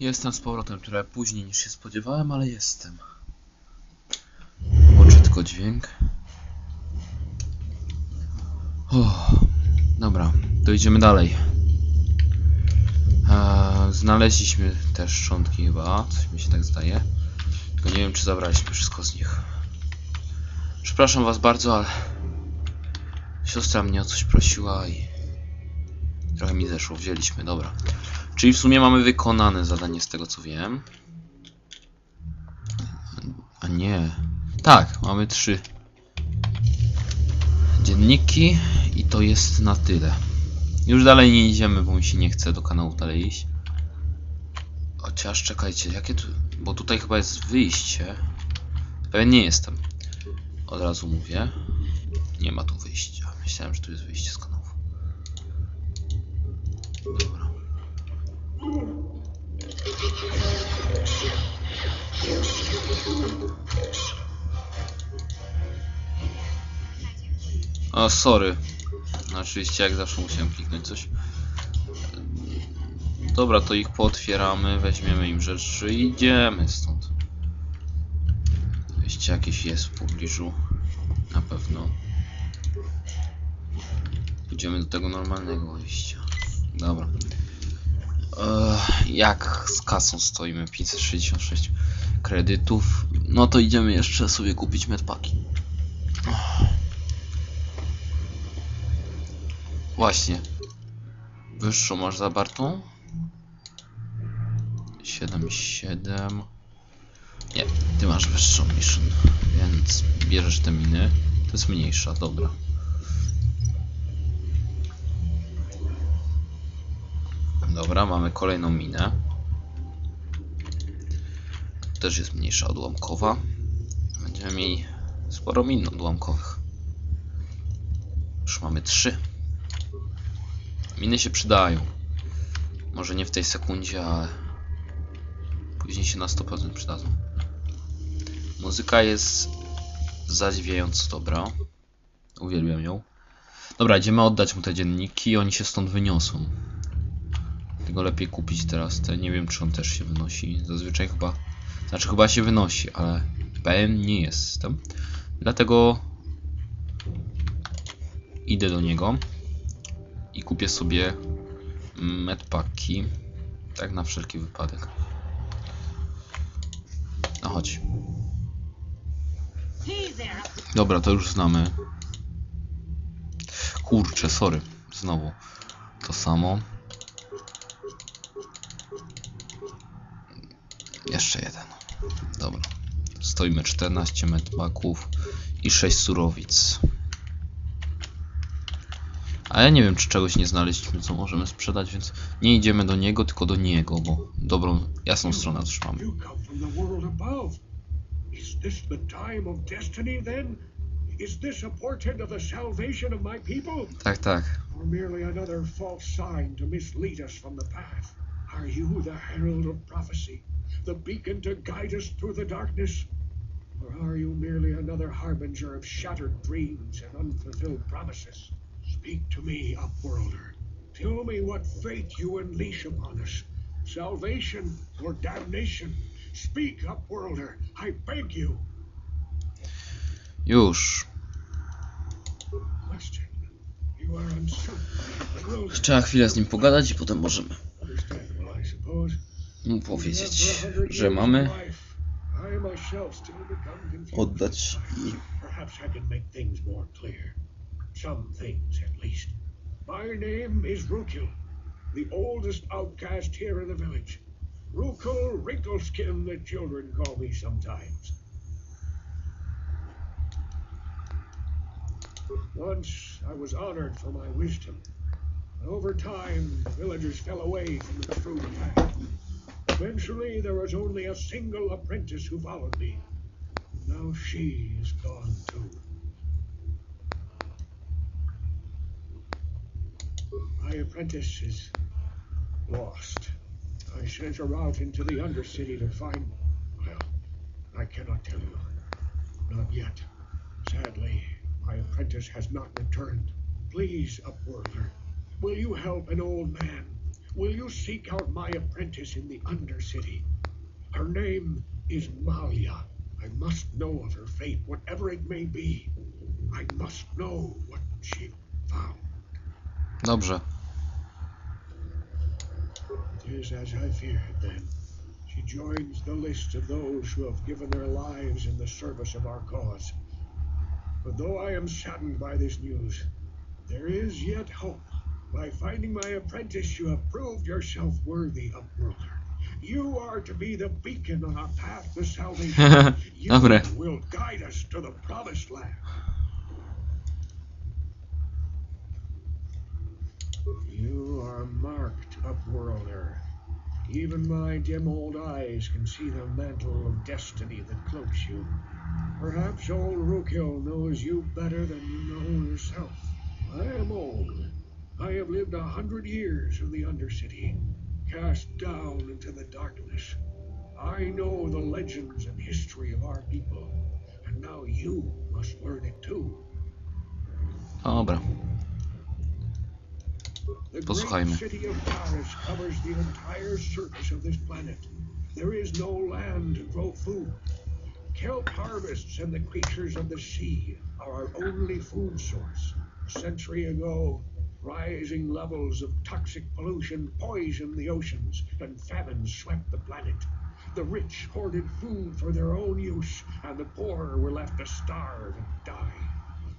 Jestem z powrotem trochę później niż się spodziewałem, ale jestem. Włączę tylko dźwięk. Uff, dobra, to idziemy dalej. Eee, znaleźliśmy te szczątki chyba, coś mi się tak zdaje. Tylko nie wiem, czy zabraliśmy wszystko z nich. Przepraszam was bardzo, ale siostra mnie o coś prosiła i trochę mi zeszło. Wzięliśmy, dobra. Czyli w sumie mamy wykonane zadanie z tego co wiem. A nie. Tak, mamy trzy dzienniki i to jest na tyle. Już dalej nie idziemy, bo mi się nie chce do kanału dalej iść. Chociaż czekajcie, jakie tu... Bo tutaj chyba jest wyjście. Pewien nie jestem. Od razu mówię. Nie ma tu wyjścia. Myślałem, że tu jest wyjście z kanału. Dobra. O, sorry. No, Oczywiście, jak zawsze musiałem kliknąć coś. Dobra, to ich pootwieramy, weźmiemy im rzeczy i idziemy stąd. Wyjście jakieś jest w pobliżu. Na pewno. Idziemy do tego normalnego wyjścia. Dobra. Jak z kasą stoimy? 566 kredytów. No to idziemy jeszcze sobie kupić medpaki. Właśnie. Wyższą masz zabartą? 7, 7. Nie, ty masz wyższą mission, więc bierzesz te miny. To jest mniejsza, dobra. Dobra, mamy kolejną minę. Też jest mniejsza odłamkowa. Będziemy mieli sporo min odłamkowych. Już mamy trzy. Miny się przydają. Może nie w tej sekundzie, ale później się na 100% przydadzą. Muzyka jest zadziwiająco dobra. Uwielbiam ją. Dobra, idziemy oddać mu te dzienniki i oni się stąd wyniosą. Tego lepiej kupić teraz te. Nie wiem, czy on też się wynosi. Zazwyczaj chyba... Znaczy chyba się wynosi, ale pewien nie jestem. Dlatego idę do niego i kupię sobie medpaki. Tak na wszelki wypadek. No chodź. Dobra, to już znamy. Kurczę, sorry. Znowu to samo. Jeszcze jeden. Dobra. Stoimy 14 medpaków i 6 surowic. A ja nie wiem, czy czegoś nie znaleźliśmy, co możemy sprzedać, więc nie idziemy do niego, tylko do niego, bo dobrą, jasną stronę trzymamy. Is this the time of destiny then? Is this a portent of the salvation of my people? Tak, tak. Or merely another false sign to mislead us from the path? Are you the herald of prophecy? The beacon to guide us through the darkness? Or are you merely another harbinger of shattered dreams and unfulfilled promises? Speak to me, Upworlder. Tell me what fate you unleash upon us. Salvation or damnation? Speak, Upworlder. I beg you. Już. Question. You are uncertain. Trzeba chwilę z nim pogadać i potem możemy powiedzieć, że mamy oddać i Perhaps I can make things more clear. Some things, at least. My name is Rukil, the oldest outcast here in the village. Rukil Wrinkleskin, the children call me sometimes. Once I was honored for my wisdom, but over time, the villagers fell away from the true path. Eventually, there was only a single apprentice who followed me. Now she is gone too. My apprentice is lost. I sent her out into the Undercity to find. Well, I cannot tell you. Not yet. Sadly, my apprentice has not returned. Please, Upworlder, will you help an old man will you seek out my apprentice in the Undercity? Her name is Malia. I must know of her fate, whatever it may be. I must know what she found. Dobrze. It is as I feared then. She joins the list of those who have given their lives in the service of our cause. But though I am saddened by this news, there is yet hope. By finding my apprentice, you have proved yourself worthy of Worlder. You are to be the beacon on our path to salvation. you will guide us to the promised land. You are marked, Upworlder. Even my dim old eyes can see the mantle of destiny that cloaks you. Perhaps old Rookhill knows you better than you know yourself. I am old. I have lived a hundred years in the Undercity, cast down into the darkness. I know the legends and history of our people, and now you must learn it too. Dobra. The Posłuchajmy. great city of Paris covers the entire surface of this planet. There is no land to grow food. Kelp harvests and the creatures of the sea are our only food source. A century ago, rising levels of toxic pollution poisoned the oceans, and famines swept the planet. The rich hoarded food for their own use, and the poor were left to starve and die.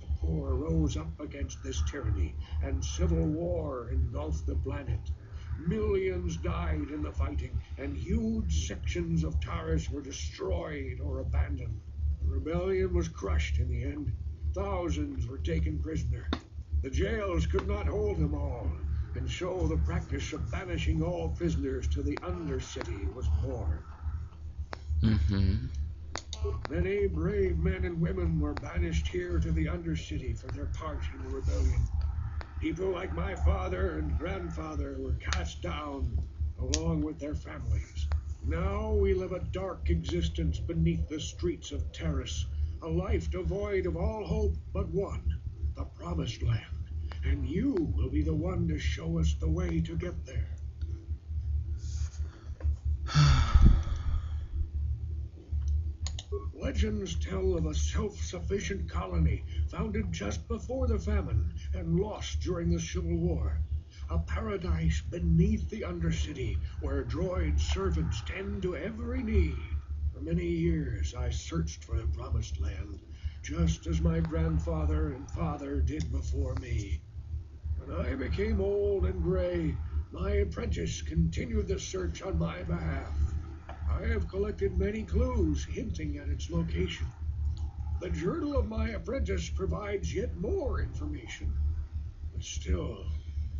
The poor rose up against this tyranny, and civil war engulfed the planet. Millions died in the fighting, and huge sections of Taurus were destroyed or abandoned. The rebellion was crushed in the end. Thousands were taken prisoner. The jails could not hold them all, and so the practice of banishing all prisoners to the Undercity was born. Mhm. Many brave men and women were banished here to the Undercity for their part in the rebellion. People like my father and grandfather were cast down along with their families. Now we live a dark existence beneath the streets of Terrace, a life devoid of all hope but one, the Promised Land. And you will be the one to show us the way to get there. Legends tell of a self sufficient colony founded just before the famine and lost during the Civil War. A paradise beneath the Undercity where droid servants tend to every need. For many years I searched for the Promised Land, just as my grandfather and father did before me. When I became old and gray, my apprentice continued the search on my behalf. I have collected many clues hinting at its location. The journal of my apprentice provides yet more information. But still,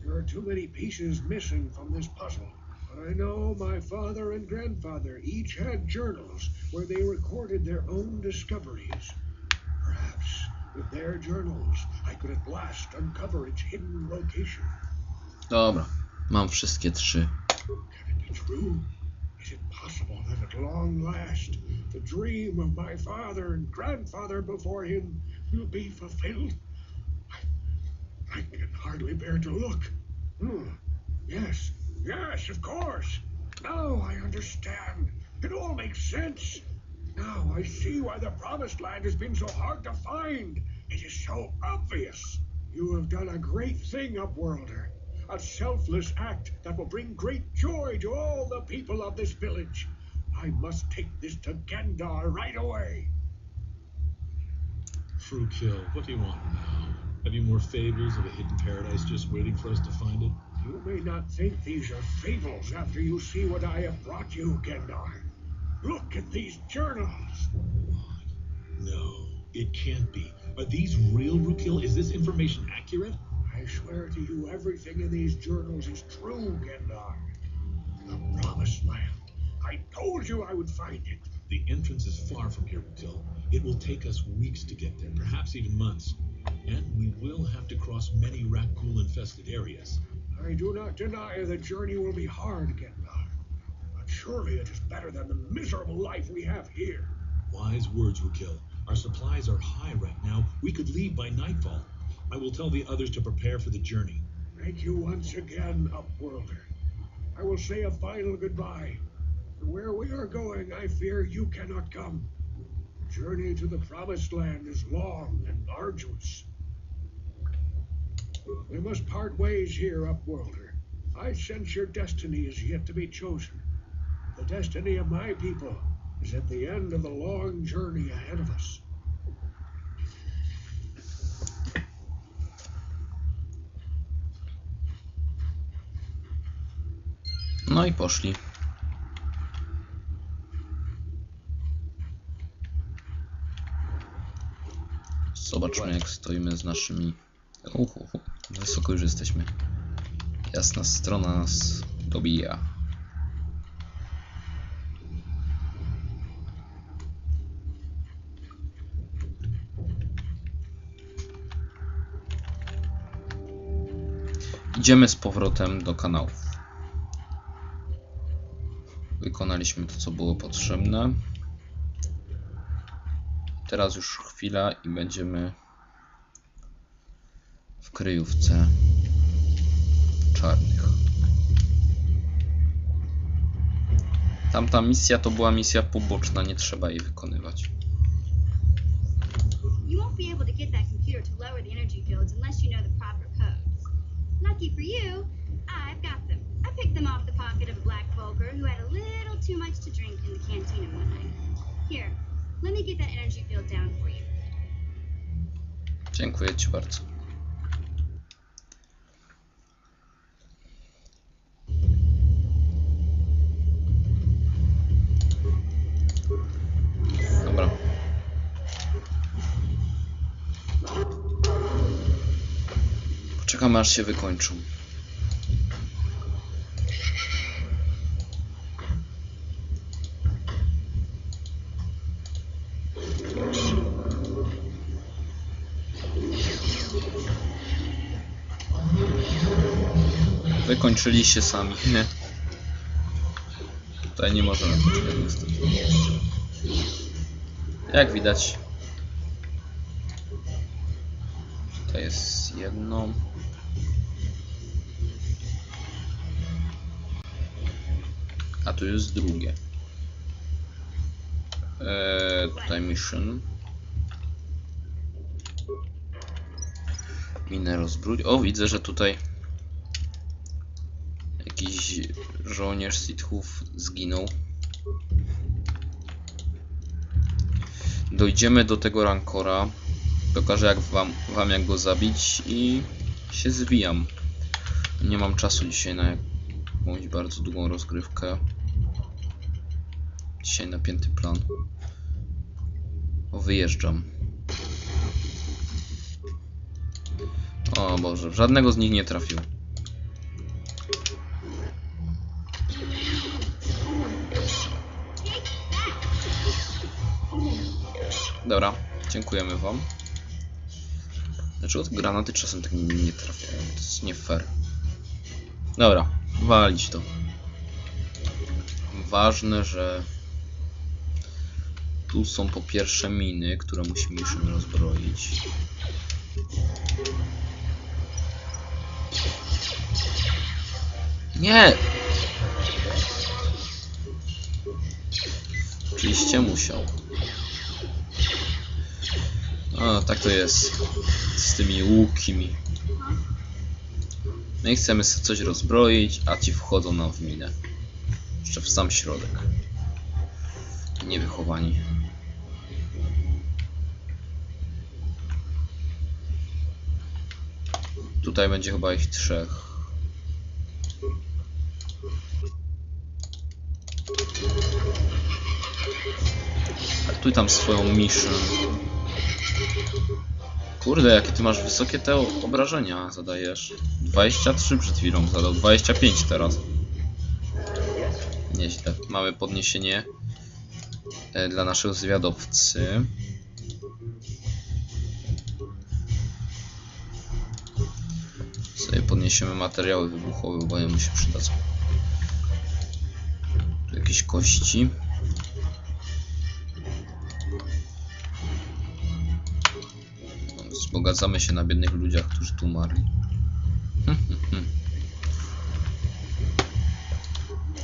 there are too many pieces missing from this puzzle. I know my father and grandfather each had journals where they recorded their own discoveries. Perhaps with their journals I could at last uncover its hidden location. Dobra. Mam wszystkie trzy. Can it be true? Is it possible that at long last the dream of my father and grandfather before him will be fulfilled? I, I can hardly bear to look. Hmm. Yes, yes, of course. Now I understand. It all makes sense. Now I see why the Promised Land has been so hard to find. It is so obvious. You have done a great thing, Upworlder. A selfless act that will bring great joy to all the people of this village. I must take this to Gendar right away. Frukill, what do you want now? Have you more fables of a hidden paradise just waiting for us to find it? You may not think these are fables after you see what I have brought you, Gendar. Look at these journals. What? No, it can't be. Are these real, Rukil? Is this information accurate? I swear to you, everything in these journals is true, Gendar. The Promised Land. I told you I would find it. The entrance is far from here, Rukil. It will take us weeks to get there, perhaps even months. And we will have to cross many Rakghoul infested areas. I do not deny the journey will be hard, Gendar. Surely it is better than the miserable life we have here. Wise words, Rukil. Our supplies are high right now. We could leave by nightfall. I will tell the others to prepare for the journey. Thank you once again, Upworlder. I will say a final goodbye. For where we are going, I fear you cannot come. The Journey to the promised land is long and arduous. We must part ways here, Upworlder. I sense your destiny is yet to be chosen. The destiny of my people is at the end of the long journey ahead of us. No i poszli. Zobaczmy jak stoimy z naszymi... Uhu, wysoko już jesteśmy. Jasna strona nas dobija. Idziemy z powrotem do kanałów. Wykonaliśmy to, co było potrzebne. Teraz już chwila i będziemy w kryjówce czarnych. Tamta misja to była misja poboczna, nie trzeba jej wykonywać. You won't be able to get that computer to lower the energy fields unless you know the. Lucky for you, I've got them. I picked them off the pocket of a black who had a little too much to drink in the cantina one night. Here, let me get that energy field down for you. Dziękuję Ci bardzo. Poczekamy aż się wykończą. Wykończyli się sami. Nie. Tutaj nie możemy poczekać niestety. Jak widać. To jest jedno. A tu jest drugie. Eee, tutaj mission. Minę. O, widzę, że tutaj jakiś żołnierz Sithów zginął. Dojdziemy do tego rankora. Pokażę jak wam, wam jak go zabić i się zwijam. Nie mam czasu dzisiaj na jakąś bardzo długą rozgrywkę. Dzisiaj napięty plan. O, wyjeżdżam. O Boże, żadnego z nich nie trafił. Dobra, dziękujemy wam. Dlaczego te granaty czasem tak nie, nie trafiają? To jest nie fair. Dobra, walić to. Ważne, że tu są po pierwsze miny, które musimy już rozbroić. Nie! Oczywiście musiał. O, tak to jest z tymi łukimi. My chcemy sobie coś rozbroić, a ci wchodzą nam w minę. Jeszcze w sam środek. Niewychowani. Tutaj będzie chyba ich trzech. Traktuj tam swoją mission. Kurde, jakie ty masz wysokie te obrażenia zadajesz. 23 przed chwilą zadał, 25 teraz. Nieźle. Mamy podniesienie e, dla naszego zwiadowcy. Sobie podniesiemy materiały wybuchowe, bo jemu się przydadzą. Tu jakieś kości. Wzbogacamy się na biednych ludziach, którzy tu umarli.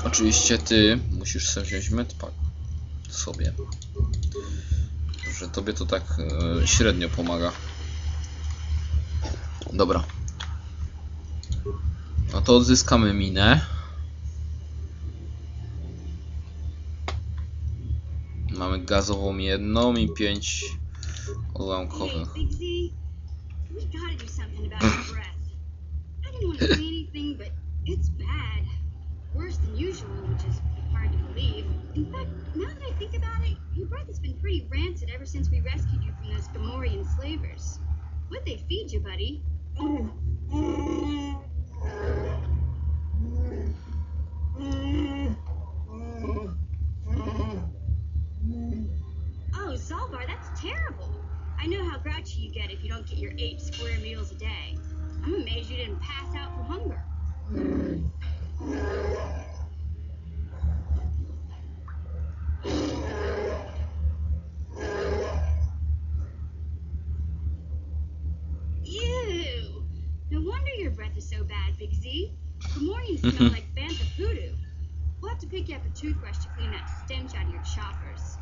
Oczywiście ty musisz sobie wziąć medpack sobie. Że tobie to tak e, średnio pomaga. Dobra. No to odzyskamy minę. Mamy gazową jedną i pięć odłamkowych. We gotta do something about your breath. I didn't want to say anything, but it's bad. Worse than usual, which is hard to believe. In fact, now that I think about it, your breath has been pretty rancid ever since we rescued you from those Gamorrean slavers. What'd they feed you, buddy? Ew! No wonder your breath is so bad, Big Z. Gamorreans smell like bantha voodoo. We'll have to pick you up a toothbrush to clean that stench out of your choppers.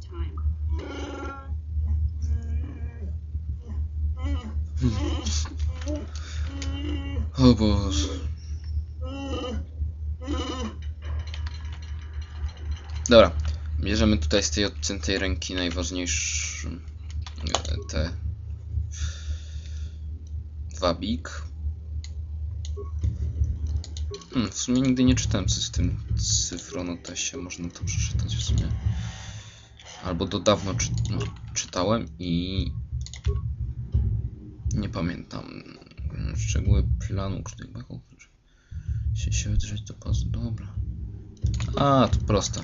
Time. O Boże. Dobra. Bierzemy tutaj z tej odciętej ręki najważniejsze e, te dwa big. Hmm, w sumie nigdy nie czytałem co z tym cyfronotesie. Można to przeczytać w sumie. Albo do dawno czy, no, czytałem i nie pamiętam szczegóły planu uczniowego. Się się wydrzeć do pazu. Dobra. A, to proste.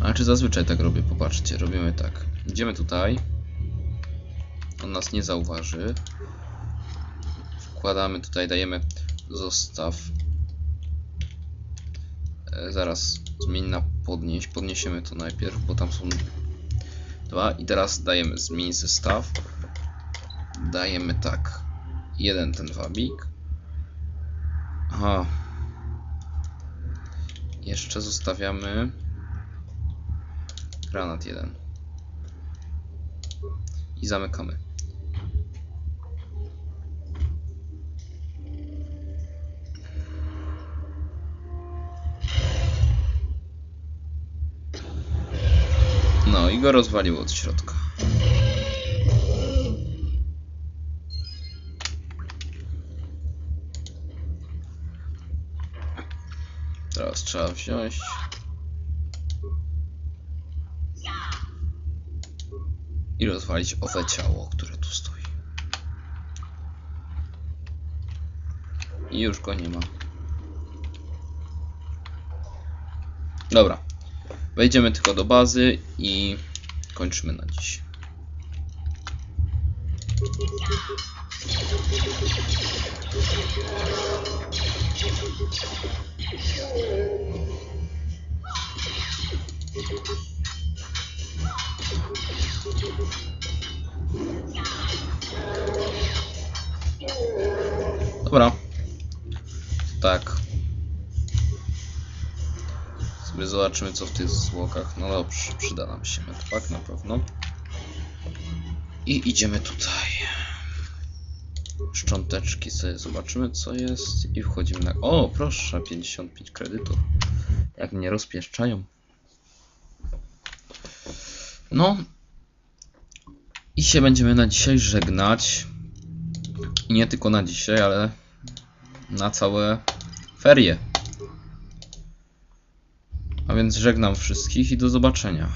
Ale czy zazwyczaj tak robię? Popatrzcie, robimy tak. Idziemy tutaj. On nas nie zauważy. Wkładamy tutaj, dajemy zostaw. E, zaraz zmień na podnieść. Podniesiemy to najpierw, bo tam są dwa. I teraz dajemy zmień zestaw. Dajemy tak. Jeden ten wabik. Aha. Jeszcze zostawiamy granat jeden. I zamykamy. Go rozwaliło od środka. Teraz trzeba wziąć. I rozwalić owe ciało, które tu stoi. I już go nie ma. Dobra. Wejdziemy tylko do bazy i kończymy na dziś. Dobra. Tak. Sobie zobaczymy co w tych zwłokach. No dobrze, przyda nam się medpack na pewno. I idziemy tutaj. Szcząteczki sobie zobaczymy co jest i wchodzimy na... O, proszę, 55 kredytów. Jak mnie rozpieszczają. No. I się będziemy na dzisiaj żegnać. I nie tylko na dzisiaj, ale na całe ferie. A więc żegnam wszystkich i do zobaczenia.